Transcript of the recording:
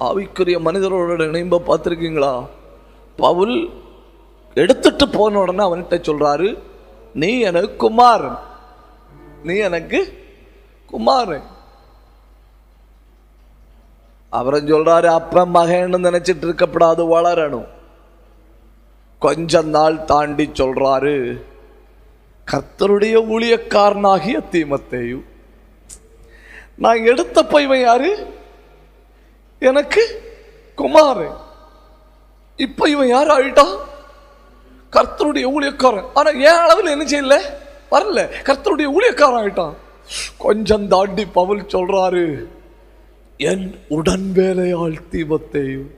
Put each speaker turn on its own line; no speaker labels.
ஆவிக்குரிய மனிதரோட இணைம்ப பார்த்துருக்கீங்களா? பவுல் எடுத்துட்டு போன உடனே அவன்கிட்ட சொல்றாரு நீ எனக்கு குமார். நீ எனக்கு குமார். அவரும் சொல்றாரு அப்பன் மகன்னு நினைச்சிட்டு இருக்கப்படாது வளரணும். கொஞ்ச நாள் தாண்டி சொல்றாரு கர்த்தருடைய ஊழியக்காரனாகிய தீமத்தையும் நான் எடுத்த பைவன் யாரு? எனக்கு குமார். இப்ப இவன் யார் ஆயிட்டான் கர்த்தருடைய ஊழியக்காரன். ஆனா ஏன் அளவில் என்ன செய்யல? வரல. கர்த்தருடைய ஊழியக்காரன் ஆயிட்டான். கொஞ்சம் தாண்டி பவுல் சொல்றாரு என் உடன் வேலையாள் தீபத்தையும்